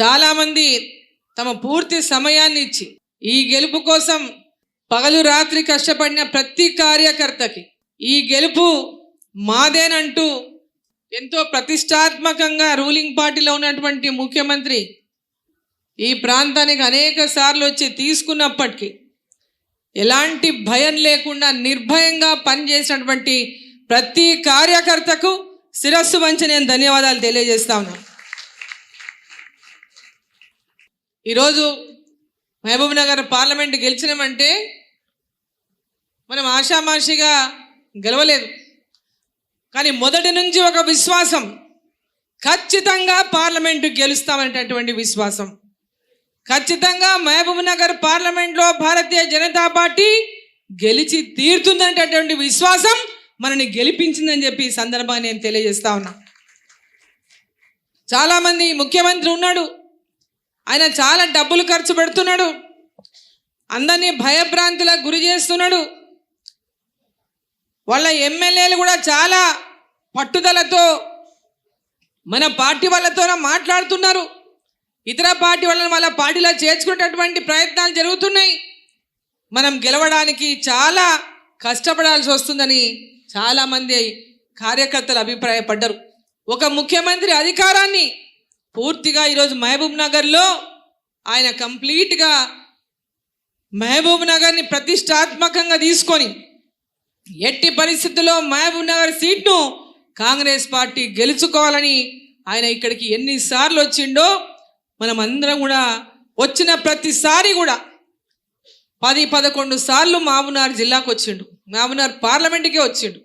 చాలామంది తమ పూర్తి సమయాన్ని ఇచ్చి ఈ గెలుపు కోసం పగలు రాత్రి కష్టపడిన ప్రతి కార్యకర్తకి ఈ గెలుపు మాదేనంటూ ఎంతో ప్రతిష్టాత్మకంగా రూలింగ్ పార్టీలో ఉన్నటువంటి ముఖ్యమంత్రి ఈ ప్రాంతానికి అనేక సార్లు వచ్చి తీసుకున్నప్పటికీ ఎలాంటి భయం లేకుండా నిర్భయంగా పనిచేసినటువంటి ప్రతి కార్యకర్తకు శిరస్సు వంచి నేను ధన్యవాదాలు తెలియజేస్తా ఉన్నాను. ఈరోజు మహబూబ్ నగర్ పార్లమెంట్ గెలిచినామంటే మనం ఆషామాషిగా గెలవలేదు. కానీ మొదటి నుంచి ఒక విశ్వాసం ఖచ్చితంగా పార్లమెంటు గెలుస్తామనేటటువంటి విశ్వాసం. ఖచ్చితంగా మహబూబ్ నగర్ పార్లమెంట్లో భారతీయ జనతా పార్టీ గెలిచి తీరుతుందనేటటువంటి విశ్వాసం మనని గెలిపించిందని చెప్పి ఈ సందర్భాన్ని నేను తెలియజేస్తా ఉన్నా. చాలామంది ముఖ్యమంత్రి ఉన్నాడు ఆయన చాలా డబ్బులు ఖర్చు పెడుతున్నాడు. అందరినీ భయభ్రాంతులకు గురి చేస్తున్నాడు. వాళ్ళ ఎమ్మెల్యేలు కూడా చాలా పట్టుదలతో మన పార్టీ వాళ్ళతో మాట్లాడుతున్నారు. ఇతర పార్టీ వాళ్ళని వాళ్ళ పార్టీలో చేర్చుకునేటటువంటి ప్రయత్నాలు జరుగుతున్నాయి. మనం గెలవడానికి చాలా కష్టపడాల్సి వస్తుందని చాలామంది కార్యకర్తలు అభిప్రాయపడ్డారు. ఒక ముఖ్యమంత్రి అధికారాన్ని పూర్తిగా ఈరోజు మహబూబ్ నగర్లో ఆయన కంప్లీట్గా మహబూబ్ నగర్ని ప్రతిష్టాత్మకంగా తీసుకొని ఎట్టి పరిస్థితుల్లో మహబూబ్ నగర్ సీట్ను కాంగ్రెస్ పార్టీ గెలుచుకోవాలని ఆయన ఇక్కడికి ఎన్నిసార్లు వచ్చిండో మనం అందరం కూడా వచ్చిన ప్రతిసారి కూడా పది పదకొండు సార్లు మామునార్ జిల్లాకు వచ్చిండు. మామునార్ పార్లమెంట్కే వచ్చిండు.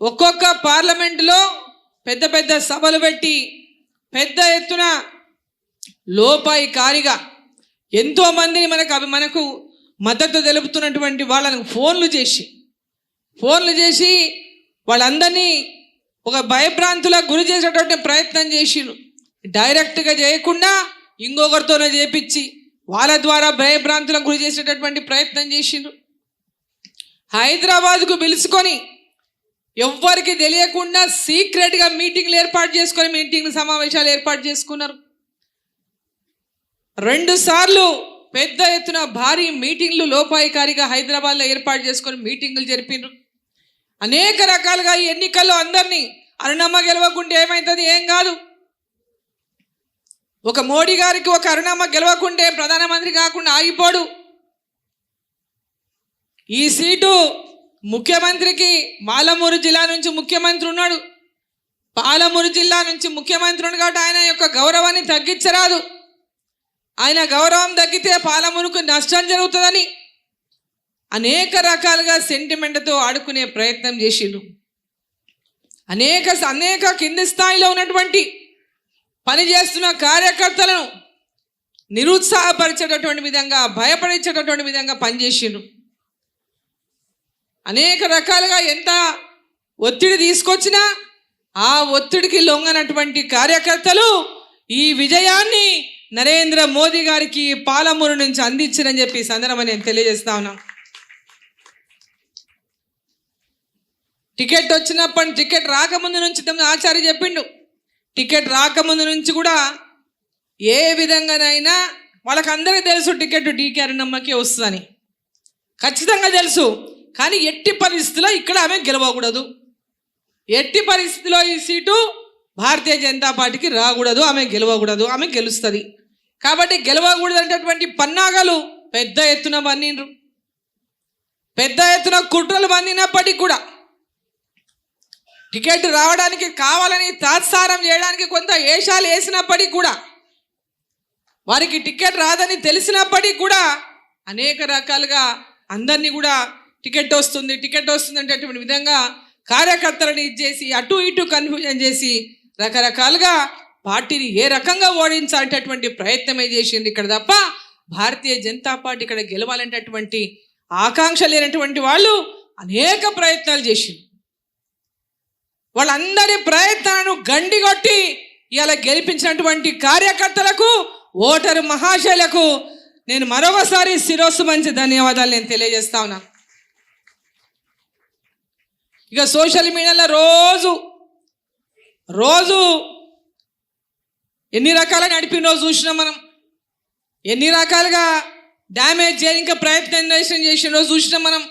ఒక్కొక్క పార్లమెంటులో పెద్ద పెద్ద సభలు పెట్టి పెద్ద ఎత్తున లోపాయి కారిగా ఎంతో మందిని మనకు అవి మనకు మద్దతు తెలుపుతున్నటువంటి వాళ్ళని ఫోన్లు చేసి ఫోన్లు చేసి వాళ్ళందరినీ ఒక భయభ్రాంతులకు గురి చేసేటువంటి ప్రయత్నం చేసిరు డైరెక్ట్గా చేయకుండా ఇంకొకరితోనే చేపించి వాళ్ళ ద్వారా భయభ్రాంతులకు గురి చేసేటటువంటి ప్రయత్నం చేసిండ్రు హైదరాబాద్కు పిలుచుకొని ఎవ్వరికి తెలియకుండా సీక్రెట్గా మీటింగ్లు ఏర్పాటు చేసుకొని మీటింగ్ సమావేశాలు ఏర్పాటు చేసుకున్నారు. రెండు సార్లు పెద్ద ఎత్తున భారీ మీటింగ్లు లోపాయికారిగా హైదరాబాద్లో ఏర్పాటు చేసుకొని మీటింగ్లు జరిపినారు. అనేక రకాలుగా ఈ ఎన్నికల్లో అందరినీ అరుణమ్మ గెలవకుంటే ఏమవుతుంది ఏం కాదు. ఒక మోడీ గారికి ఒక అరుణమ్మ గెలవకుంటే ప్రధానమంత్రి కాకుండా ఆగిపోడు. ఈ సీటు ముఖ్యమంత్రికి మాలమూరు జిల్లా నుంచి ముఖ్యమంత్రి ఉన్నాడు. పాలమూరు జిల్లా నుంచి ముఖ్యమంత్రి ఉన్నాడు కాబట్టి ఆయన యొక్క గౌరవాన్ని తగ్గించరాదు. ఆయన గౌరవం తగ్గితే పాలమూరుకు నష్టం జరుగుతుందని అనేక రకాలుగా సెంటిమెంట్తో ఆడుకునే ప్రయత్నం చేసిండు. అనేక అనేక కింది స్థాయిలో ఉన్నటువంటి పనిచేస్తున్న కార్యకర్తలను నిరుత్సాహపరిచేటటువంటి విధంగా భయపడించేటటువంటి విధంగా పనిచేసిండు. అనేక రకాలుగా ఎంత ఒత్తిడి తీసుకొచ్చినా ఆ ఒత్తిడికి లొంగనటువంటి కార్యకర్తలు ఈ విజయాన్ని నరేంద్ర మోదీ గారికి పాలమూరు నుంచి అందించినని చెప్పి సందర్భం నేను తెలియజేస్తా ఉన్నా. టికెట్ వచ్చినప్పటి టికెట్ రాకముందు నుంచి ఆచార్య చెప్పిండు. టికెట్ రాకముందు నుంచి కూడా ఏ విధంగానైనా వాళ్ళకందరికీ తెలుసు టికెట్ డీకే అరుణమ్మకి వస్తుందని. ఖచ్చితంగా తెలుసు. కానీ ఎట్టి పరిస్థితిలో ఇక్కడ ఆమె గెలవకూడదు. ఎట్టి పరిస్థితిలో ఈ సీటు భారతీయ జనతా పార్టీకి రాకూడదు ఆమె గెలవకూడదు ఆమె గెలుస్తుంది. కాబట్టి గెలవకూడదు అనేటటువంటి పన్నాగాలు పెద్ద ఎత్తున మన్నిండ్రు. పెద్ద ఎత్తున కుట్రలు పన్నినప్పటికీ కూడా టికెట్ రావడానికి కావాలని తాత్సారం చేయడానికి కొంత ఏషాలు వేసినప్పటికీ కూడా వారికి టికెట్ రాదని తెలిసినప్పటికీ కూడా అనేక రకాలుగా అందరినీ కూడా టికెట్ వస్తుంది టికెట్ వస్తుంది అనేటటువంటి విధంగా కార్యకర్తలను ఇచ్చేసి అటు ఇటు కన్ఫ్యూజన్ చేసి రకరకాలుగా పార్టీని ఏ రకంగా ఓడించాలనేటటువంటి ప్రయత్నమే చేసింది ఇక్కడ తప్ప భారతీయ జనతా పార్టీ ఇక్కడ గెలవాలనేటటువంటి ఆకాంక్ష లేనటువంటి వాళ్ళు అనేక ప్రయత్నాలు చేసింది వాళ్ళందరి ప్రయత్నాలను గండిగొట్టి ఇలా గెలిపించినటువంటి కార్యకర్తలకు ఓటరు మహాశైలకు నేను మరొకసారి శిరోసు మంచి ధన్యవాదాలు నేను తెలియజేస్తా ఉన్నాను. ఇక సోషల్ మీడియాలో రోజు రోజు ఎన్ని రకాలుగా నడిపినో చూసినాం మనం. ఎన్ని రకాలుగా డ్యామేజ్ చేయడానికి ప్రయత్నం చేసిన చేసినో చూసినాం మనం.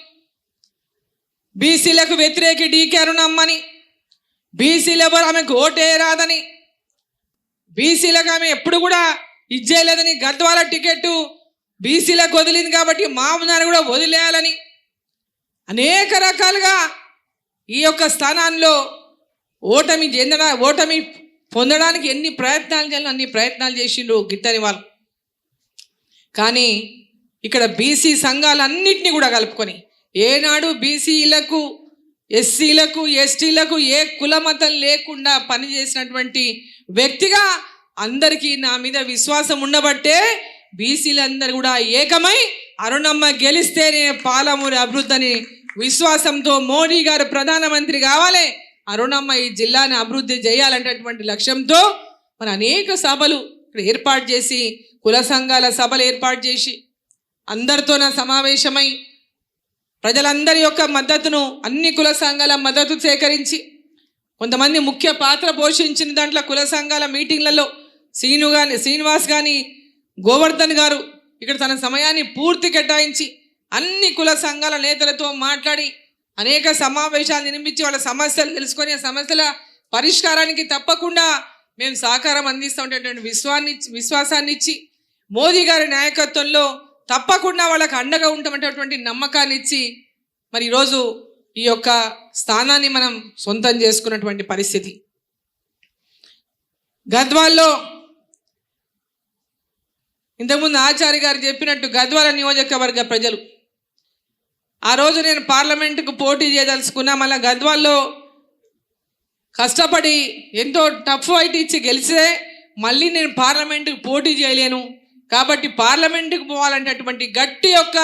బీసీలకు వ్యతిరేక డీకే అరుణమ్మని బీసీలు ఎవరు ఆమెకు ఓటే రాదని బీసీలకు ఆమె ఎప్పుడు కూడా ఇచ్చేయలేదని గద్వాల టికెట్ బీసీలకు వదిలింది కాబట్టి మామూలు కూడా వదిలేయాలని అనేక రకాలుగా ఈ యొక్క స్థానాల్లో ఓటమి చెందడ ఓటమి పొందడానికి ఎన్ని ప్రయత్నాలు చేయాలో అన్ని ప్రయత్నాలు చేసిండు గిట్టని వాళ్ళు. కానీ ఇక్కడ బీసీ సంఘాలన్నింటినీ కూడా కలుపుకొని ఏనాడు బీసీలకు ఎస్సీలకు ఎస్టీలకు ఏ కులమతం లేకుండా పనిచేసినటువంటి వ్యక్తిగా అందరికీ నా మీద విశ్వాసం ఉండబట్టే బీసీలందరూ కూడా ఏకమై అరుణమ్మ గెలిస్తేనే పాలమూరి అభివృద్ధిని విశ్వాసంతో మోడీ గారు ప్రధానమంత్రి కావాలి. అరుణమ్మ ఈ జిల్లాని అభివృద్ధి చేయాలనేటటువంటి లక్ష్యంతో మన అనేక సభలు ఇక్కడ ఏర్పాటు చేసి కుల సంఘాల సభలు ఏర్పాటు చేసి అందరితో నా సమావేశమై ప్రజలందరి యొక్క మద్దతును అన్ని కుల సంఘాల మద్దతు సేకరించి కొంతమంది ముఖ్య పాత్ర పోషించిన దాంట్లో కుల సంఘాల మీటింగ్లలో శ్రీను కానీ శ్రీనివాస్ కానీ గోవర్ధన్ గారు ఇక్కడ తన సమయాన్ని పూర్తి కేటాయించి అన్ని కుల సంఘాల నేతలతో మాట్లాడి అనేక సమావేశాలు నిర్మించి వాళ్ళ సమస్యలు తెలుసుకొని ఆ సమస్యల పరిష్కారానికి తప్పకుండా మేము సహకారం అందిస్తూ విశ్వాన్ని విశ్వాసాన్ని ఇచ్చి మోదీ గారి నాయకత్వంలో తప్పకుండా వాళ్ళకు అండగా ఉంటామనేటటువంటి నమ్మకాన్ని ఇచ్చి మరి ఈరోజు ఈ యొక్క స్థానాన్ని మనం సొంతం చేసుకున్నటువంటి పరిస్థితి. గద్వాల్లో ఇంతకుముందు ఆచార్య గారు చెప్పినట్టు గద్వాల నియోజకవర్గ ప్రజలు ఆ రోజు నేను పార్లమెంటుకు పోటీ చేయదలుచుకున్నా మళ్ళీ గద్వాల్లో కష్టపడి ఎంతో టఫ్ ఫైట్ ఇచ్చి గెలిస్తే మళ్ళీ నేను పార్లమెంటుకు పోటీ చేయలేను. కాబట్టి పార్లమెంటుకు పోవాలంటేటువంటి గట్టి యొక్క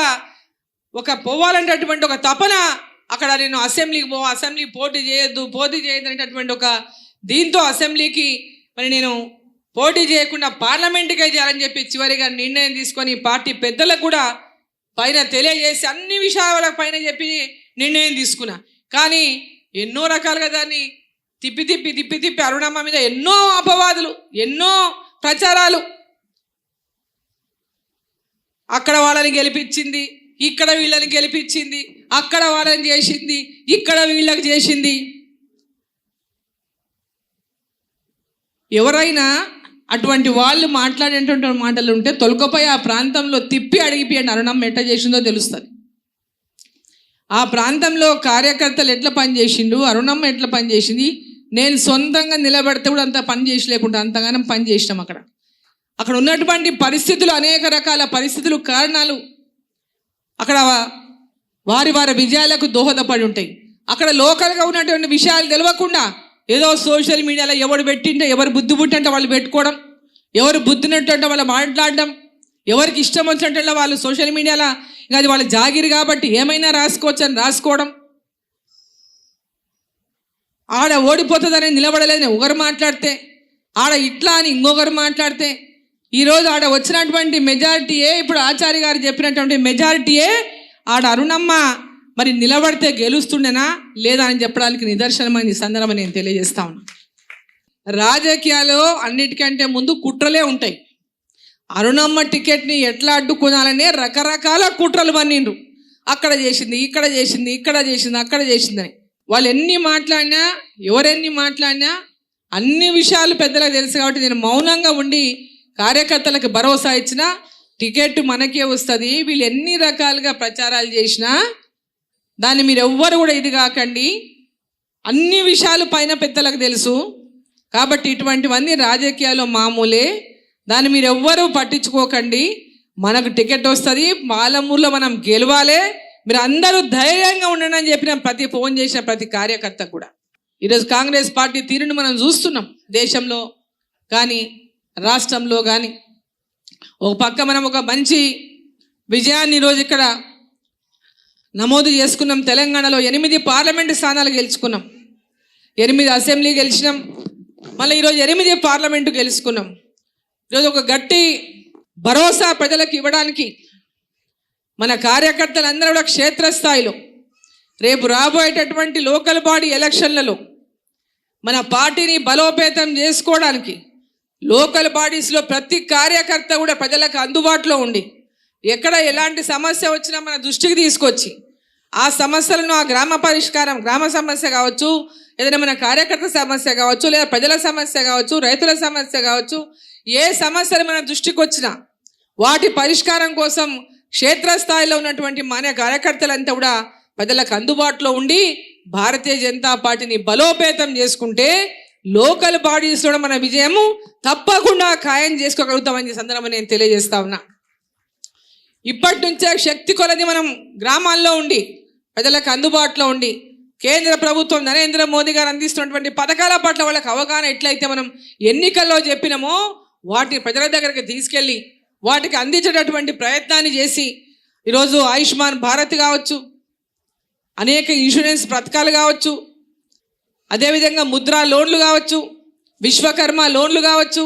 ఒక పోవాలంటేటువంటి ఒక తపన అక్కడ నేను అసెంబ్లీకి పో అసెంబ్లీ పోటీ చేయొద్దు పోటీ చేయొద్దు అనేటటువంటి ఒక దీంతో అసెంబ్లీకి మరి నేను పోటీ చేయకుండా పార్లమెంటుకే చేయాలని చెప్పి చివరిగా నిర్ణయం తీసుకొని పార్టీ పెద్దలకు కూడా పైన తెలియజేసి అన్ని విషయాల పైన చెప్పి నిర్ణయం తీసుకున్నా. కానీ ఎన్నో రకాలుగా దాన్ని తిప్పి తిప్పి తిప్పి తిప్పి అరుణమ్మ మీద ఎన్నో అపవాదులు ఎన్నో ప్రచారాలు. అక్కడ వాళ్ళని గెలిపించింది ఇక్కడ వీళ్ళని గెలిపించింది అక్కడ వాళ్ళని చేసింది ఇక్కడ వీళ్ళకి చేసింది. ఎవరైనా అటువంటి వాళ్ళు మాట్లాడేటువంటి మాటలు ఉంటే తొలకపోయి ఆ ప్రాంతంలో తిప్పి అడిగిపోయండి అరుణమ్మ ఎట్లా చేసిందో తెలుస్తుంది. ఆ ప్రాంతంలో కార్యకర్తలు ఎట్లా పనిచేసిండు అరుణమ్మ ఎట్లా పనిచేసింది నేను సొంతంగా నిలబడితే కూడా అంత పని చేసి లేకుండా అంతగానం పని చేసినాం అక్కడ. అక్కడ ఉన్నటువంటి పరిస్థితులు అనేక రకాల పరిస్థితులు కారణాలు. అక్కడ వారి వారి విజయాలకు దోహదపడి ఉంటాయి. అక్కడ లోకల్గా ఉన్నటువంటి విషయాలు తెలియకుండా ఏదో సోషల్ మీడియాలో ఎవరు పెట్టింటే ఎవరు బుద్ధి పుట్టింటే వాళ్ళు పెట్టుకోవడం ఎవరు బుద్ధినట్టు వాళ్ళు మాట్లాడడం ఎవరికి ఇష్టం వచ్చినట్టు వాళ్ళు సోషల్ మీడియాలో ఇంకా అది వాళ్ళ జాగిరి కాబట్టి ఏమైనా రాసుకోవచ్చు అని రాసుకోవడం. ఆడ ఓడిపోతుందని నిలబడలేదని ఒకరు మాట్లాడితే ఆడ ఇట్లా అని ఇంకొకరు మాట్లాడితే ఈరోజు ఆడ వచ్చినటువంటి మెజారిటీయే ఇప్పుడు ఆచార్య గారు చెప్పినటువంటి మెజారిటీయే ఆడ అరుణమ్మ మరి నిలబడితే గెలుస్తుండేనా లేదా అని చెప్పడానికి నిదర్శనమైన సందర్భం నేను తెలియజేస్తా ఉన్నా. రాజకీయాలు అన్నిటికంటే ముందు కుట్రలే ఉంటాయి. అరుణమ్మ టికెట్ని ఎట్లా అడ్డుకునాలనే రకరకాల కుట్రలు పన్నిండ్రు. అక్కడ చేసింది ఇక్కడ చేసింది ఇక్కడ చేసింది అక్కడ చేసిందని. వాళ్ళు ఎన్ని మాట్లాడినా ఎవరెన్ని మాట్లాడినా అన్ని విషయాలు పెద్దలకు తెలుసు కాబట్టి నేను మౌనంగా ఉండి కార్యకర్తలకు భరోసా ఇచ్చిన టికెట్ మనకే వస్తుంది. వీళ్ళు ఎన్ని రకాలుగా ప్రచారాలు చేసినా దాన్ని మీరు ఎవ్వరు కూడా ఇది కాకండి. అన్ని విషయాలు పైన పెద్దలకు తెలుసు. కాబట్టి ఇటువంటివన్నీ రాజకీయాల్లో మామూలే. దాన్ని మీరు ఎవ్వరూ పట్టించుకోకండి. మనకు టికెట్ వస్తుంది పాలమూరులో మనం గెలవాలి. మీరు అందరూ ధైర్యంగా ఉండండి అని చెప్పిన ప్రతి ఫోన్ చేసిన ప్రతి కార్యకర్త కూడా. ఈరోజు కాంగ్రెస్ పార్టీ తీరును మనం చూస్తున్నాం దేశంలో కానీ రాష్ట్రంలో కానీ. ఒక పక్క మనం ఒక మంచి విజయాన్ని ఈరోజు ఇక్కడ నమోదు చేసుకున్నాం. తెలంగాణలో ఎనిమిది పార్లమెంటు స్థానాలు గెలుచుకున్నాం. ఎనిమిది అసెంబ్లీ గెలిచినాం. మళ్ళీ ఈరోజు ఎనిమిది పార్లమెంటు గెలుచుకున్నాం. ఈరోజు ఒక గట్టి భరోసా ప్రజలకు ఇవ్వడానికి మన కార్యకర్తలందరూ కూడా క్షేత్రస్థాయిలో రేపు రాబోయేటటువంటి లోకల్ బాడీ ఎలక్షన్లలో మన పార్టీని బలోపేతం చేసుకోవడానికి లోకల్ బాడీస్లో ప్రతి కార్యకర్త కూడా ప్రజలకు అందుబాటులో ఉండి ఎక్కడ ఎలాంటి సమస్య వచ్చినా మన దృష్టికి తీసుకొచ్చి ఆ సమస్యలను ఆ గ్రామ పరిష్కారం గ్రామ సమస్య కావచ్చు ఏదైనా మన కార్యకర్త సమస్య కావచ్చు లేదా ప్రజల సమస్య కావచ్చు రైతుల సమస్య కావచ్చు ఏ సమస్యలు మన దృష్టికి వచ్చినా వాటి పరిష్కారం కోసం క్షేత్రస్థాయిలో ఉన్నటువంటి మన కార్యకర్తలంతా కూడా ప్రజలకు అందుబాటులో ఉండి భారతీయ జనతా పార్టీని బలోపేతం చేసుకుంటే లోకల్ బాడీస్లో మన విజయము తప్పకుండా ఖాయం చేసుకోగలుగుతామని సందర్భం సందర్భంగా నేను తెలియజేస్తా ఉన్నా. ఇప్పటి నుంచే శక్తి కొలది మనం గ్రామాల్లో ఉండి ప్రజలకు అందుబాటులో ఉండి కేంద్ర ప్రభుత్వం నరేంద్ర మోదీ గారు అందిస్తున్నటువంటి పథకాల పట్ల వాళ్ళకి అవగాహన ఎట్లయితే మనం ఎన్నికల్లో చెప్పినామో వాటిని ప్రజల దగ్గరికి తీసుకెళ్ళి వాటికి అందించేటటువంటి ప్రయత్నాన్ని చేసి ఈరోజు ఆయుష్మాన్ భారత్ కావచ్చు అనేక ఇన్సూరెన్స్ పథకాలు కావచ్చు అదేవిధంగా ముద్రా లోన్లు కావచ్చు విశ్వకర్మ లోన్లు కావచ్చు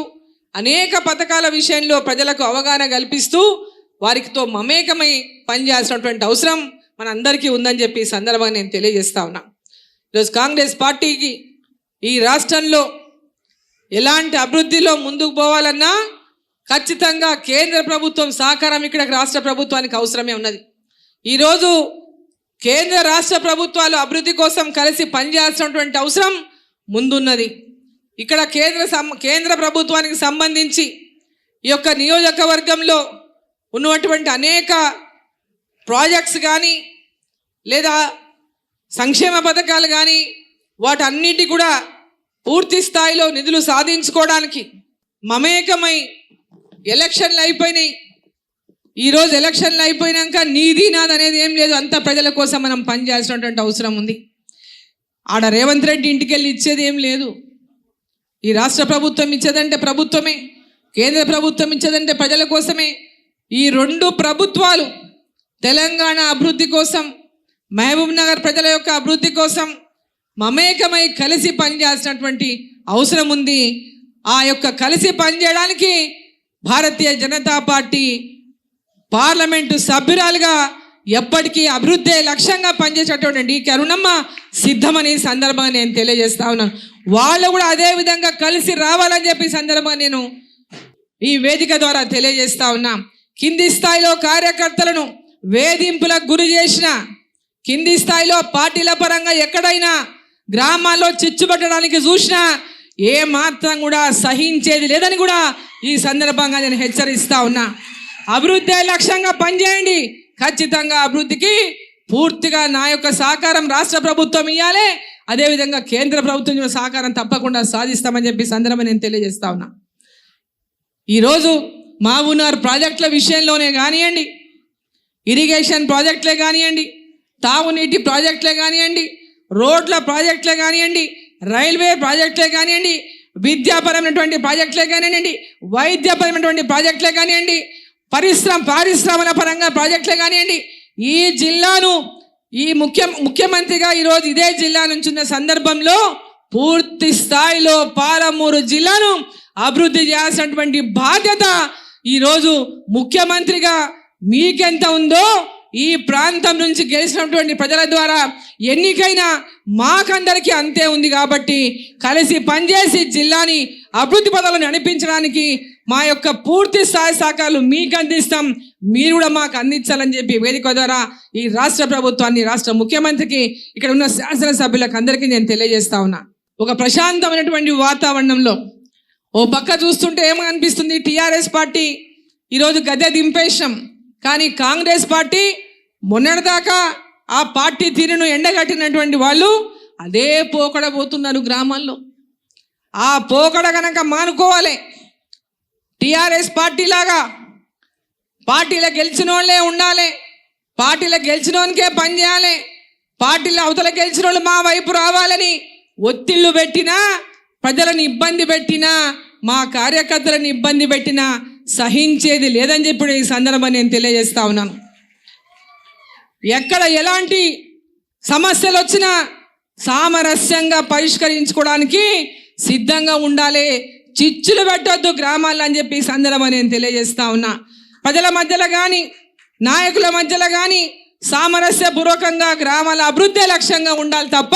అనేక పథకాల విషయంలో ప్రజలకు అవగాహన కల్పిస్తూ వారితో మమేకమై పనిచేయాల్సినటువంటి అవసరం మన అందరికీ ఉందని చెప్పి ఈ సందర్భంగా నేను తెలియజేస్తా ఉన్నా. ఈరోజు కాంగ్రెస్ పార్టీకి ఈ రాష్ట్రంలో ఎలాంటి అభివృద్ధిలో ముందుకు పోవాలన్నా ఖచ్చితంగా కేంద్ర ప్రభుత్వం సహకారం ఇక్కడ రాష్ట్ర ప్రభుత్వానికి అవసరమే ఉన్నది. ఈరోజు కేంద్ర రాష్ట్ర ప్రభుత్వాలు అభివృద్ధి కోసం కలిసి పనిచేయాల్సినటువంటి అవసరం ముందున్నది. ఇక్కడ కేంద్ర సం కేంద్ర ప్రభుత్వానికి సంబంధించి ఈ యొక్క నియోజకవర్గంలో ఉన్నటువంటి అనేక ప్రాజెక్ట్స్ కానీ లేదా సంక్షేమ పథకాలు కానీ వాటన్నిటి కూడా పూర్తి స్థాయిలో నిధులు సాధించుకోవడానికి మమేకమై ఎలక్షన్లు అయిపోయినాయి. ఈరోజు ఎలక్షన్లు అయిపోయినాక నీది నాది అనేది ఏం లేదు. అంతా ప్రజల కోసం మనం పనిచేయాల్సినటువంటి అవసరం ఉంది. ఆడ రేవంత్ రెడ్డి ఇంటికి వెళ్ళి ఇచ్చేది ఏం లేదు. ఈ రాష్ట్ర ప్రభుత్వం ఇచ్చేదంటే ప్రభుత్వమే కేంద్ర ప్రభుత్వం ఇచ్చేదంటే ప్రజల కోసమే ఈ రెండు ప్రభుత్వాలు తెలంగాణ అభివృద్ధి కోసం మహబూబ్ నగర్ ప్రజల యొక్క అభివృద్ధి కోసం మమేకమై కలిసి పనిచేయాల్సినటువంటి అవసరం ఉంది. ఆ యొక్క కలిసి పనిచేయడానికి భారతీయ జనతా పార్టీ పార్లమెంటు సభ్యురాలుగా ఎప్పటికీ అభివృద్ధి లక్ష్యంగా పనిచేసేటటువంటి డీకే అరుణమ్మ సిద్ధమని సందర్భంగా నేను తెలియజేస్తా ఉన్నాను వాళ్ళు కూడా అదే విధంగా కలిసి రావాలని చెప్పి సందర్భంగా నేను ఈ వేదిక ద్వారా తెలియజేస్తా ఉన్నా. కింది స్థాయిలో కార్యకర్తలను వేధింపులకు గురి చేసిన కింది స్థాయిలో పార్టీల పరంగా ఎక్కడైనా గ్రామాల్లో చిచ్చుపట్టడానికి చూసినా ఏ మాత్రం కూడా సహించేది లేదని కూడా ఈ సందర్భంగా నేను హెచ్చరిస్తా ఉన్నా. అభివృద్ధి లక్ష్యంగా పనిచేయండి. ఖచ్చితంగా అభివృద్ధికి పూర్తిగా నా యొక్క సహకారం రాష్ట్ర ప్రభుత్వం ఇవ్వాలి అదేవిధంగా కేంద్ర ప్రభుత్వం సహకారం తప్పకుండా సాధిస్తామని చెప్పి సందర్భం నేను తెలియజేస్తా ఉన్నా. ఈరోజు మావునార్ ప్రాజెక్టుల విషయంలోనే కానివ్వండి ఇరిగేషన్ ప్రాజెక్టులే కానివ్వండి తాగునీటి ప్రాజెక్టులే కానివ్వండి రోడ్ల ప్రాజెక్టులే కానివ్వండి రైల్వే ప్రాజెక్టులే కానివ్వండి విద్యాపరమైనటువంటి ప్రాజెక్టులే కానివ్వండి వైద్యపరమైనటువంటి ప్రాజెక్టులే కానివ్వండి పరిశ్రమ పారిశ్రామిక పరంగా ప్రాజెక్టులే కానివ్వండి ఈ జిల్లాను ఈ ముఖ్య ముఖ్యమంత్రిగా ఈరోజు ఇదే జిల్లా నుంచి ఉన్న సందర్భంలో పూర్తి స్థాయిలో పాలమూరు జిల్లాను అభివృద్ధి చేయాల్సినటువంటి బాధ్యత ఈరోజు ముఖ్యమంత్రిగా మీకెంత ఉందో ఈ ప్రాంతం నుంచి గెలిచినటువంటి ప్రజల ద్వారా ఎన్నికైన మాకందరికీ అంతే ఉంది కాబట్టి కలిసి పనిచేసి జిల్లాని అభివృద్ధి పదాలను నడిపించడానికి మా యొక్క పూర్తి స్థాయి సహకారాలు మీకు అందిస్తాం. మీరు కూడా మాకు అందించాలని చెప్పి వేదిక ద్వారా ఈ రాష్ట్ర ప్రభుత్వాన్ని రాష్ట్ర ముఖ్యమంత్రికి ఇక్కడ ఉన్న శాసనసభ్యులకు అందరికీ నేను తెలియజేస్తా ఉన్నా. ఒక ప్రశాంతమైనటువంటి వాతావరణంలో ఓ పక్క చూస్తుంటే ఏమనిపిస్తుంది? టీఆర్ఎస్ పార్టీ ఈరోజు గద్దె దింపేశాం. కానీ కాంగ్రెస్ పార్టీ మొన్నటిదాకా ఆ పార్టీ తీరును ఎండగట్టినటువంటి వాళ్ళు అదే పోకడ పోతున్నారు గ్రామాల్లో. ఆ పోకడ కనుక మానుకోవాలి. టీఆర్ఎస్ పార్టీ లాగా పార్టీలో గెలిచిన వాళ్ళే ఉండాలి. పార్టీలో గెలిచినోనికే పని పనిచేయాలి పార్టీలో అవతల గెలిచిన వాళ్ళు మా వైపు రావాలని ఒత్తిళ్ళు పెట్టినా ప్రజలను ఇబ్బంది పెట్టినా మా కార్యకర్తలను ఇబ్బంది పెట్టినా సహించేది లేదని చెప్పి ఈ సందర్భం నేను తెలియజేస్తా ఉన్నాను. ఎక్కడ ఎలాంటి సమస్యలు వచ్చినా సామరస్యంగా పరిష్కరించుకోవడానికి సిద్ధంగా ఉండాలి. చిచ్చులు పెట్టొద్దు గ్రామాల్లో అని చెప్పి ఈ సందర్భం నేను తెలియజేస్తా ఉన్నా. ప్రజల మధ్యలో కానీ నాయకుల మధ్యలో కానీ సామరస్యపూర్వకంగా గ్రామాల అభివృద్ధి లక్ష్యంగా ఉండాలి తప్ప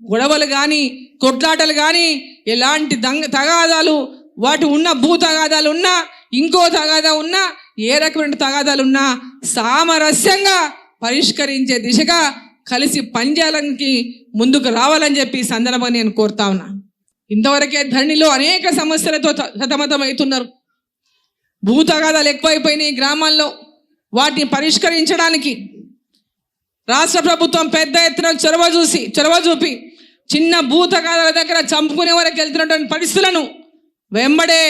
గొడవలు కానీ కొట్లాటలు కానీ ఎలాంటి దంగ తగాదాలు వాటి ఉన్న భూ తగాదాలు ఉన్నా ఇంకో తగాదా ఉన్నా ఏ రకమైన తగాదాలు ఉన్నా సామరస్యంగా పరిష్కరించే దిశగా కలిసి పనిచేయాలకి ముందుకు రావాలని చెప్పి ఈ సందర్భంగా నేను కోరుతా ఉన్నా. ఇంతవరకే ధరణిలో అనేక సమస్యలతో సతమతం సతమతమవుతున్నారు. భూ తగాదాలు ఎక్కువైపోయినాయి గ్రామాల్లో. వాటిని పరిష్కరించడానికి రాష్ట్ర ప్రభుత్వం పెద్ద ఎత్తున చొరవ చూసి చొరవ చూపి చిన్న భూతకాల దగ్గర చంపుకునే వరకు వెళ్తున్నటువంటి పరిస్థితులను వెంబడే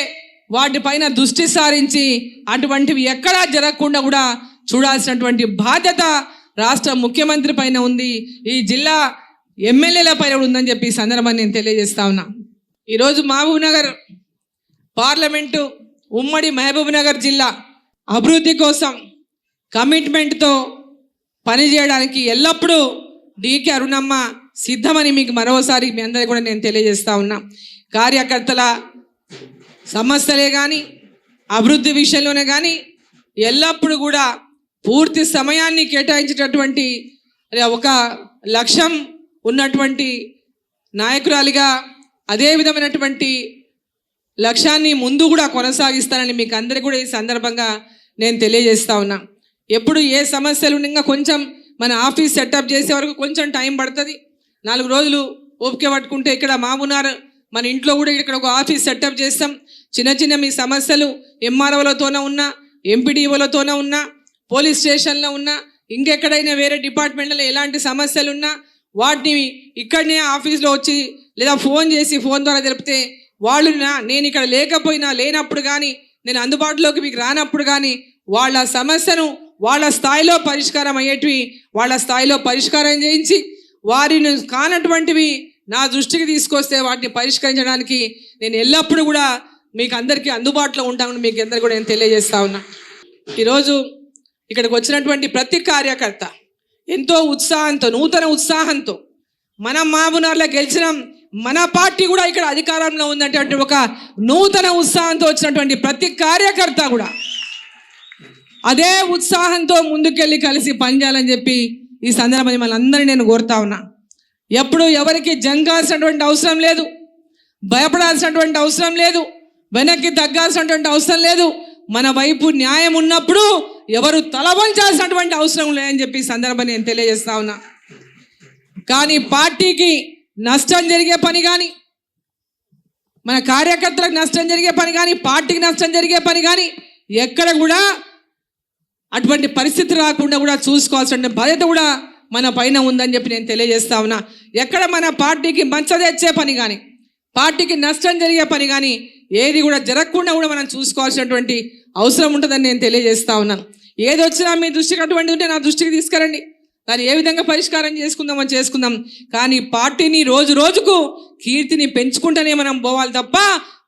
వాటిపైన దృష్టి సారించి అటువంటివి ఎక్కడా జరగకుండా కూడా చూడాల్సినటువంటి బాధ్యత రాష్ట్ర ముఖ్యమంత్రి పైన ఉంది. ఈ జిల్లా ఎమ్మెల్యేల పైన కూడా ఉందని చెప్పి ఈ సందర్భాన్ని నేను తెలియజేస్తా ఉన్నా. ఈరోజు మహబూబ్ నగర్ పార్లమెంటు ఉమ్మడి మహబూబ్ నగర్ జిల్లా అభివృద్ధి కోసం కమిట్మెంట్తో పనిచేయడానికి ఎల్లప్పుడూ డీకే అరుణమ్మ సిద్ధమని మీకు మరోసారి మీ అందరికీ కూడా నేను తెలియజేస్తా ఉన్నా. కార్యకర్తల సమస్యలే కానీ అభివృద్ధి విషయంలోనే కానీ ఎల్లప్పుడూ కూడా పూర్తి సమయాన్ని కేటాయించేటటువంటి ఒక లక్ష్యం ఉన్నటువంటి నాయకురాలిగా అదే విధమైనటువంటి లక్ష్యాన్ని ముందు కూడా కొనసాగిస్తానని మీకు అందరికీ కూడా ఈ సందర్భంగా నేను తెలియజేస్తా ఉన్నా. ఎప్పుడు ఏ సమస్యలు ఉన్నా ఇంకా కొంచెం మన ఆఫీస్ సెటప్ చేసే వరకు కొంచెం టైం పడుతుంది. నాలుగు రోజులు ఓపిక పట్టుకుంటే ఇక్కడ మామునార్ మన ఇంట్లో కూడా ఇక్కడ ఒక ఆఫీస్ సెటప్ చేస్తాం. చిన్న చిన్న మీ సమస్యలు ఎంఆర్ఓలతోనే ఉన్నా ఎంపీడీఓలతోనే ఉన్నా పోలీస్ స్టేషన్లో ఉన్నా ఇంకెక్కడైనా వేరే డిపార్ట్మెంట్లో ఎలాంటి సమస్యలు ఉన్నా వాటిని ఇక్కడనే ఆఫీస్లో వచ్చి లేదా ఫోన్ చేసి ఫోన్ ద్వారా తెలిపితే వాళ్ళు నా- నేను ఇక్కడ లేకపోయినా లేనప్పుడు కానీ నేను అందుబాటులోకి మీకు రానప్పుడు కానీ వాళ్ళ సమస్యను వాళ్ళ స్థాయిలో పరిష్కారం అయ్యేటివి వాళ్ళ స్థాయిలో పరిష్కారం చేయించి వారిని కానటువంటివి నా దృష్టికి తీసుకొస్తే వాటిని పరిష్కరించడానికి నేను ఎల్లప్పుడూ కూడా మీకు అందరికీ అందుబాటులో ఉంటామని మీకు అందరు కూడా నేను తెలియజేస్తా ఉన్నా. ఈరోజు ఇక్కడికి వచ్చినటువంటి ప్రతి కార్యకర్త ఎంతో ఉత్సాహంతో నూతన ఉత్సాహంతో మన మాబునార్లో గెలిచినాం మన పార్టీ కూడా ఇక్కడ అధికారంలో ఉందనేటువంటి ఒక నూతన ఉత్సాహంతో వచ్చినటువంటి ప్రతి కార్యకర్త కూడా అదే ఉత్సాహంతో ముందుకెళ్ళి కలిసి పనిచేయాలని చెప్పి ఈ సందర్భంగా మిమ్మల్ని అందరినీ నేను కోరుతా ఉన్నా. ఎప్పుడు ఎవరికి జంగాల్సినటువంటి అవసరం లేదు భయపడాల్సినటువంటి అవసరం లేదు వెనక్కి తగ్గాల్సినటువంటి అవసరం లేదు. మన వైపు న్యాయం ఉన్నప్పుడు ఎవరు తల వంచాల్సినటువంటి అవసరం లేదని చెప్పి ఈ సందర్భం నేను తెలియజేస్తా ఉన్నా. కానీ పార్టీకి నష్టం జరిగే పని కానీ మన కార్యకర్తలకు నష్టం జరిగే పని కానీ పార్టీకి నష్టం జరిగే పని కానీ ఎక్కడ కూడా అటువంటి పరిస్థితి రాకుండా కూడా చూసుకోవాల్సిన బాధ్యత కూడా మన పైన ఉందని చెప్పి నేను తెలియజేస్తా ఉన్నా. ఎక్కడ మన పార్టీకి మంచ పని కానీ పార్టీకి నష్టం జరిగే పని కానీ ఏది కూడా జరగకుండా కూడా మనం చూసుకోవాల్సినటువంటి అవసరం ఉంటుందని నేను తెలియజేస్తా ఉన్నాను ఏది వచ్చినా మీ దృష్టికి అటువంటి ఉంటే నా దృష్టికి తీసుకురండి. దాన్ని ఏ విధంగా పరిష్కారం చేసుకుందామో చేసుకుందాం. కానీ పార్టీని రోజు రోజుకు కీర్తిని పెంచుకుంటూనే మనం పోవాలి తప్ప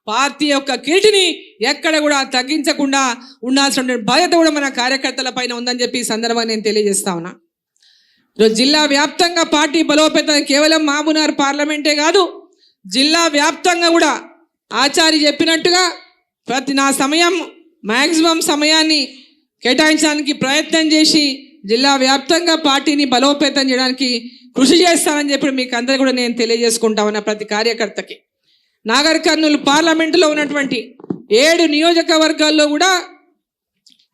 పార్టీ యొక్క కీర్తిని ఎక్కడ కూడా తగ్గించకుండా ఉండాల్సిన బాధ్యత కూడా మన కార్యకర్తల పైన ఉందని చెప్పి ఈ సందర్భంగా నేను తెలియజేస్తా ఉన్నా. ఈరోజు జిల్లా వ్యాప్తంగా పార్టీ బలోపేతం కేవలం మామునార్ పార్లమెంటే కాదు జిల్లా వ్యాప్తంగా కూడా ఆచారి చెప్పినట్టుగా ప్రతి నా సమయం మ్యాక్సిమం సమయాన్ని కేటాయించడానికి ప్రయత్నం చేసి జిల్లా వ్యాప్తంగా పార్టీని బలోపేతం చేయడానికి కృషి చేస్తానని చెప్పి మీకు అందరికీ కూడా నేను తెలియజేసుకుంటా ఉన్నా ప్రతి కార్యకర్తకి. నాగర్ కర్నూలు పార్లమెంటులో ఉన్నటువంటి ఏడు నియోజకవర్గాల్లో కూడా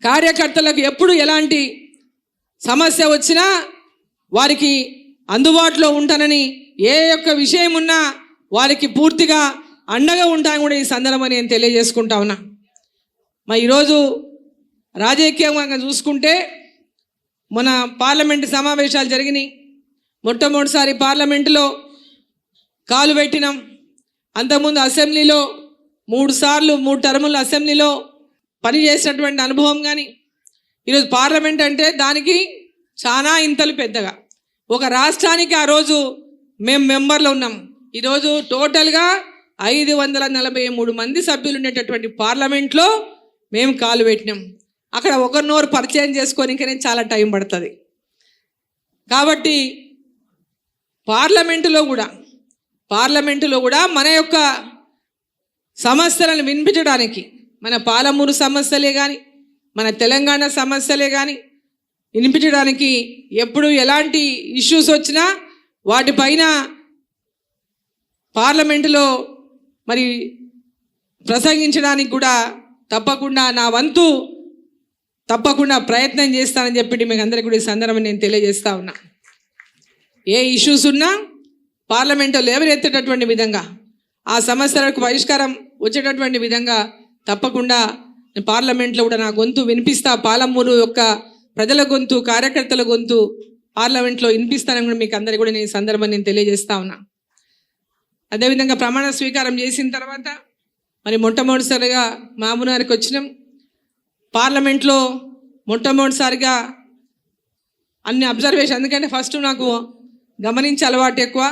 కార్యకర్తలకు ఎప్పుడు ఎలాంటి సమస్య వచ్చినా వారికి అందుబాటులో ఉంటానని ఏ యొక్క విషయం ఉన్నా వారికి పూర్తిగా అండగా ఉంటాను కూడా ఈ సందర్భం నేను తెలియజేసుకుంటా ఉన్నా. మరి ఈరోజు రాజకీయంగా చూసుకుంటే మన పార్లమెంటు సమావేశాలు జరిగినాయి. మొట్టమొదటిసారి పార్లమెంటులో కాలు పెట్టినాం. అంతకుముందు అసెంబ్లీలో మూడు సార్లు మూడు టర్ములు అసెంబ్లీలో పని చేసినటువంటి అనుభవం కానీ ఈరోజు పార్లమెంట్ అంటే దానికి చాలా ఇంతలు పెద్దగా. ఒక రాష్ట్రానికి ఆ రోజు మేము మెంబర్లు ఉన్నాం. ఈరోజు టోటల్గా ఐదు వందల నలభై మూడు మంది సభ్యులు ఉండేటటువంటి పార్లమెంట్లో మేము కాలు పెట్టినాం. అక్కడ ఒకరినోరు పరిచయం చేసుకోనికనే చాలా టైం పడుతుంది. కాబట్టి పార్లమెంటులో కూడా పార్లమెంటులో కూడా మన యొక్క సమస్యలను వినిపించడానికి మన పాలమూరు సమస్యలే కానీ మన తెలంగాణ సమస్యలే కానీ వినిపించడానికి ఎప్పుడు ఎలాంటి ఇష్యూస్ వచ్చినా వాటిపైన పార్లమెంటులో మరి ప్రసంగించడానికి కూడా తప్పకుండా నా వంతు తప్పకుండా ప్రయత్నం చేస్తానని చెప్పి మీకు అందరికీ కూడా ఈ సందర్భం నేను తెలియజేస్తా ఉన్నా. ఏ ఇష్యూస్ ఉన్నా పార్లమెంట్లో లేవనెత్తేటటువంటి విధంగా ఆ సమస్యలకు పరిష్కారం వచ్చేటటువంటి విధంగా తప్పకుండా పార్లమెంట్లో కూడా నా గొంతు వినిపిస్తా పాలమూరు యొక్క ప్రజల గొంతు కార్యకర్తల గొంతు పార్లమెంట్లో వినిపిస్తానని కూడా మీకు అందరికీ కూడా నేను ఈ సందర్భం నేను తెలియజేస్తా ఉన్నా. అదేవిధంగా ప్రమాణ స్వీకారం చేసిన తర్వాత మరి మొట్టమొదటిసారిగా మామూనారికి వచ్చినాం. పార్లమెంట్లో మొట్టమొదటిసారిగా అన్ని అబ్జర్వేషన్ ఎందుకంటే ఫస్ట్ నాకు గమనించే అలవాటు ఎక్కువ.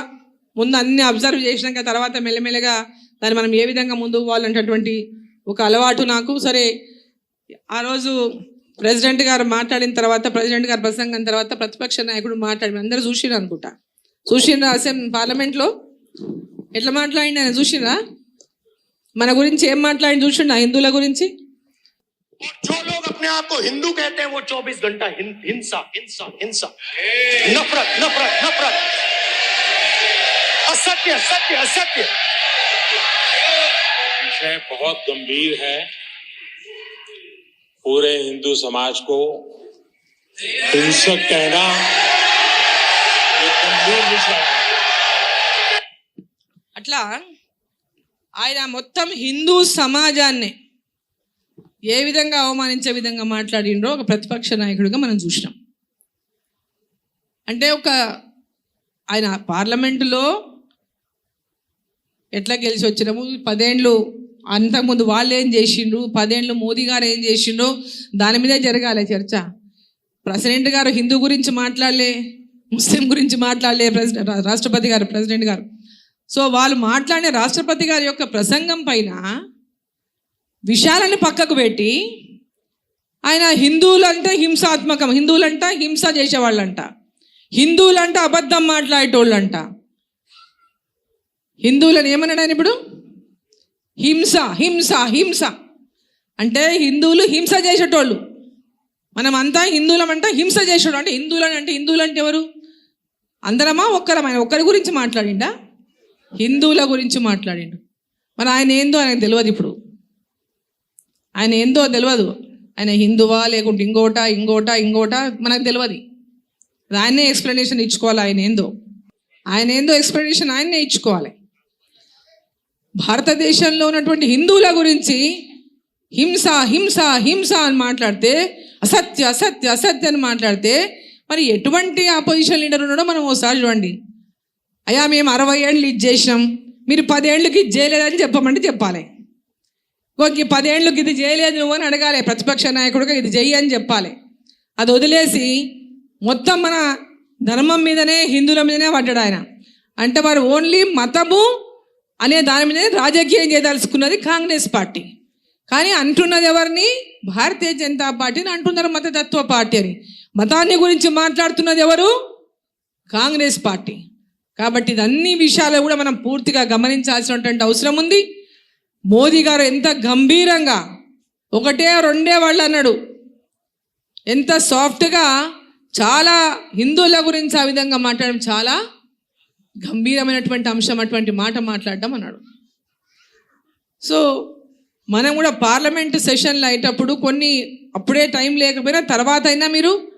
ముందు అన్ని అబ్జర్వ్ చేసినాక తర్వాత మెల్లమెల్లగా దాన్ని మనం ఏ విధంగా ముందుకు పోవాలనేటటువంటి ఒక అలవాటు నాకు సరే ఆ రోజు ప్రెసిడెంట్ గారు మాట్లాడిన తర్వాత ప్రెసిడెంట్ గారు ప్రసంగం తర్వాత ప్రతిపక్ష నాయకుడు మాట్లాడి అందరూ చూసిరు అనుకుంటా చూసిండ్రా అసెంబ్లీ పార్లమెంట్లో ఎట్లా మాట్లాడిండు ఆయన చూసిండ్రా మన గురించి ఏం మాట్లాడి చూసిండా హిందువుల గురించి और जो लोग अपने आप को हिंदू कहते हैं वो 24 घंटा हिं- हिंसा हिंसा हिंसा नफरत नफरत नफरत असत्य सत्य असत्य विषय बहुत गंभीर है पूरे हिंदू समाज को हिंसक कहना ये गंभीर विषय है అట్లా ఆయన మొత్తం హిందూ సమాజాన్ని ఏ విధంగా అవమానించే విధంగా మాట్లాడిండ్రో ఒక ప్రతిపక్ష నాయకుడిగా మనం చూసినాం అంటే ఒక ఆయన పార్లమెంటులో ఎట్లా గెలిచి వచ్చినాము? పదేండ్లు అంతకుముందు వాళ్ళు ఏం చేసిండ్రు? పదేండ్లు మోదీ గారు ఏం చేసిండ్రో? దాని మీదే జరగాలి చర్చ. ప్రెసిడెంట్ గారు హిందూ గురించి మాట్లాడలే ముస్లిం గురించి మాట్లాడలే ప్రెసిడెంట్ రాష్ట్రపతి గారు ప్రెసిడెంట్ గారు. సో వాళ్ళు మాట్లాడే రాష్ట్రపతి గారి యొక్క ప్రసంగం పైన విషయాలని పక్కకు పెట్టి ఆయన హిందువులంటే హింసాత్మకం హిందువులంట హింస చేసేవాళ్ళంట. హిందువులంట అబద్ధం మాట్లాడేటోళ్ళంట. హిందువులను ఏమన్నాడు ఆయన ఇప్పుడు? హింస హింస హింస. అంటే హిందువులు హింస చేసేటోళ్ళు. మనం అంతా హిందువులం అంటే హింస చేసేటోళ్ళు. అంటే హిందువులని అంటే హిందువులు అంటే ఎవరు? అందరమా ఒక్కరమా? ఆయన ఒక్కరి గురించి మాట్లాడిండా? హిందువుల గురించి మాట్లాడిండు. మరి ఆయన ఏందో ఆయనకు తెలియదు ఇప్పుడు. ఆయన ఏందో తెలియదు. ఆయన హిందువా లేకుంటే ఇంకోట ఇంకోట ఇంకోట మనకు తెలియదు. ఆయనే ఎక్స్ప్లెనేషన్ ఇచ్చుకోవాలి ఆయన ఏందో. ఆయన ఏందో ఎక్స్ప్లెనేషన్ ఆయన్నే ఇచ్చుకోవాలి. భారతదేశంలో ఉన్నటువంటి హిందువుల గురించి హింస హింస హింస అని మాట్లాడితే అసత్య అసత్య అసత్య అని మాట్లాడితే మరి ఎటువంటి ఆపోజిషన్ లీడర్ ఉన్నాడో మనం ఓసారి చూడండి. అయ్యా మేము అరవై ఏళ్ళు ఇది చేసినాం. మీరు పదేళ్ళకి ఇది చేయలేదని చెప్పమంటే చెప్పాలి. ఓకే పదేళ్ళకి ఇది చేయలేదు నువ్వు అని అడగాలి. ప్రతిపక్ష నాయకుడిగా ఇది చెయ్యి అని చెప్పాలి. అది వదిలేసి మొత్తం మన ధర్మం మీదనే హిందువుల మీదనే పడ్డాడు ఆయన. అంటే వారు ఓన్లీ మతము అనే దాని మీద రాజకీయం చేయదలుచుకున్నది కాంగ్రెస్ పార్టీ. కానీ అంటున్నది ఎవరిని? భారతీయ జనతా పార్టీని అంటున్నారు మతతత్వ పార్టీ అని. మతాన్ని గురించి మాట్లాడుతున్నది ఎవరు? Congress party. కాబట్టి ఇది అన్ని విషయాలు కూడా మనం పూర్తిగా గమనించాల్సినటువంటి అవసరం ఉంది. మోదీ గారు ఎంత గంభీరంగా ఒకటే రెండే వాళ్ళు అన్నాడు. ఎంత సాఫ్ట్గా చాలా హిందువుల గురించి ఆ విధంగా మాట్లాడడం చాలా గంభీరమైనటువంటి అంశం అటువంటి మాట మాట్లాడడం అన్నాడు. సో మనం కూడా పార్లమెంట్ సెషన్లు అయ్యేటప్పుడు కొన్ని అప్పుడే టైం లేకపోయినా తర్వాత అయినా మీరు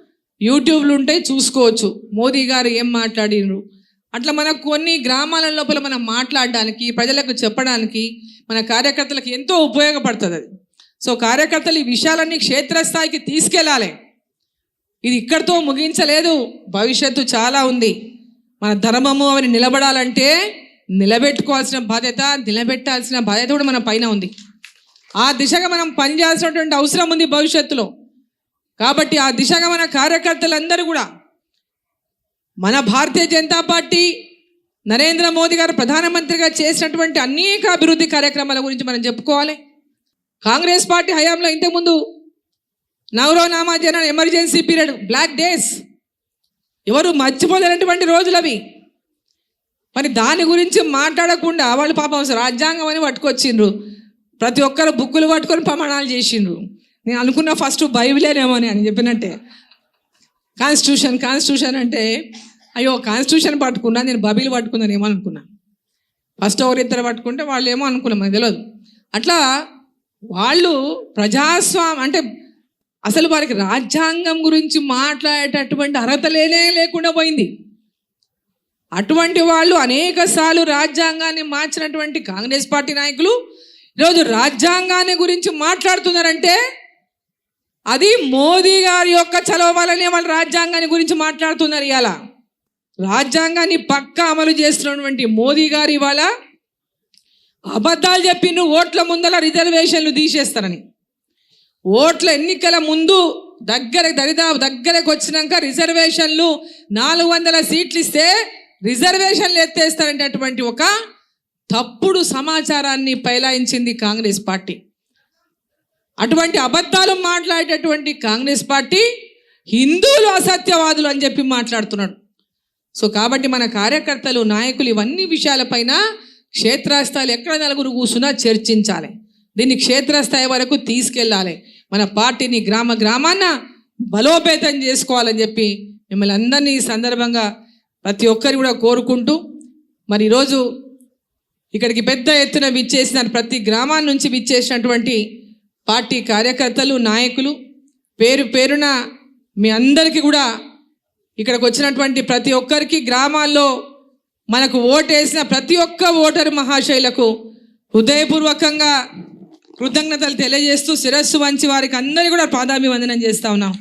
యూట్యూబ్లు ఉంటాయి చూసుకోవచ్చు. మోదీ గారు ఏం మాట్లాడినరు అట్లా మనకు కొన్ని గ్రామాల లోపల మనం మాట్లాడడానికి ప్రజలకు చెప్పడానికి మన కార్యకర్తలకు ఎంతో ఉపయోగపడుతుంది అది. సో కార్యకర్తలు ఈ విషయాలన్నీ క్షేత్రస్థాయికి తీసుకెళ్ళాలి. ఇది ఇక్కడితో ముగించలేదు భవిష్యత్తు చాలా ఉంది. మన ధర్మము అవి నిలబడాలంటే నిలబెట్టుకోవాల్సిన బాధ్యత నిలబెట్టాల్సిన బాధ్యత కూడా మన పైన ఉంది. ఆ దిశగా మనం పనిచేయాల్సినటువంటి అవసరం ఉంది భవిష్యత్తులో. కాబట్టి ఆ దిశగా మన కార్యకర్తలందరూ కూడా మన భారతీయ జనతా పార్టీ నరేంద్ర మోదీ గారు ప్రధానమంత్రిగా చేసినటువంటి అనేక అభివృద్ధి కార్యక్రమాల గురించి మనం చెప్పుకోవాలి. కాంగ్రెస్ పార్టీ హయాంలో ఇంతకుముందు నవరోనామా జన ఎమర్జెన్సీ పీరియడ్ బ్లాక్ డేస్ ఎవరు మర్చిపోలేనటువంటి రోజులు అవి. మరి దాని గురించి మాట్లాడకుండా వాళ్ళు పాపం రాజ్యాంగం అని పట్టుకొచ్చిండ్రు. ప్రతి ఒక్కరు బుక్కులు పట్టుకొని ప్రమాణాలు చేసిండ్రు. నేను అనుకున్న ఫస్ట్ బైబిలేనేమో అని అని చెప్పినట్టే. కాన్స్టిట్యూషన్ కాన్స్టిట్యూషన్ అంటే అయ్యో కాన్స్టిట్యూషన్ పట్టుకున్నా నేను బబిల్ పట్టుకున్నాను ఏమో అనుకున్నా. ఫస్ట్ ఎవరిద్దరు పట్టుకుంటే వాళ్ళు ఏమో అనుకున్నాం మనకు తెలియదు అట్లా వాళ్ళు ప్రజాస్వామ్యం అంటే అసలు వారికి రాజ్యాంగం గురించి మాట్లాడేటటువంటి అర్హత లేనే లేకుండా పోయింది. అటువంటి వాళ్ళు అనేక సార్లు రాజ్యాంగాన్ని మార్చినటువంటి కాంగ్రెస్ పార్టీ నాయకులు ఈరోజు రాజ్యాంగాన్ని గురించి మాట్లాడుతున్నారంటే అది మోదీ గారి యొక్క చలవ వల్లనే వాళ్ళు రాజ్యాంగాన్ని గురించి మాట్లాడుతున్నారు ఇవాళ రాజ్యాంగాన్ని పక్కా అమలు చేస్తున్నటువంటి మోదీ గారు ఇవాళ అబద్ధాలు చెప్పి నువ్వు ఓట్ల ముందల రిజర్వేషన్లు తీసేస్తారని. ఓట్ల ఎన్నికల ముందు దగ్గర దరిదాపు దగ్గరకు వచ్చినాక రిజర్వేషన్లు నాలుగు వందల సీట్లు ఇస్తే రిజర్వేషన్లు ఎత్తేస్తారనేటటువంటి ఒక తప్పుడు సమాచారాన్ని పైలాయించింది కాంగ్రెస్ పార్టీ. అటువంటి అబద్ధాలు మాట్లాడేటటువంటి కాంగ్రెస్ పార్టీ హిందువులు అసత్యవాదులు అని చెప్పి మాట్లాడుతున్నాడు. సో కాబట్టి మన కార్యకర్తలు నాయకులు ఇవన్నీ విషయాలపైన క్షేత్రస్థాయిలు ఎక్కడ నలుగురు కూర్చున్నా చర్చించాలి. దీన్ని క్షేత్రస్థాయి వరకు తీసుకెళ్ళాలి. మన పార్టీని గ్రామ గ్రామాన బలోపేతం చేసుకోవాలని చెప్పి మిమ్మల్ని అందరినీ ఈ సందర్భంగా ప్రతి ఒక్కరు కూడా కోరుకుంటూ మరి ఈరోజు ఇక్కడికి పెద్ద ఎత్తున విచ్చేసిన ప్రతి గ్రామాల నుంచి విచ్చేసినటువంటి పార్టీ కార్యకర్తలు నాయకులు పేరు పేరున మీ అందరికీ కూడా ఇక్కడికి వచ్చినటువంటి ప్రతి ఒక్కరికి గ్రామాల్లో మనకు ఓటేసిన ప్రతి ఒక్క ఓటరు మహాశైలకు హృదయపూర్వకంగా కృతజ్ఞతలు తెలియజేస్తూ శిరస్సు వంచి వారికి అందరికీ కూడా పాదాభివందనం చేస్తా ఉన్నాం.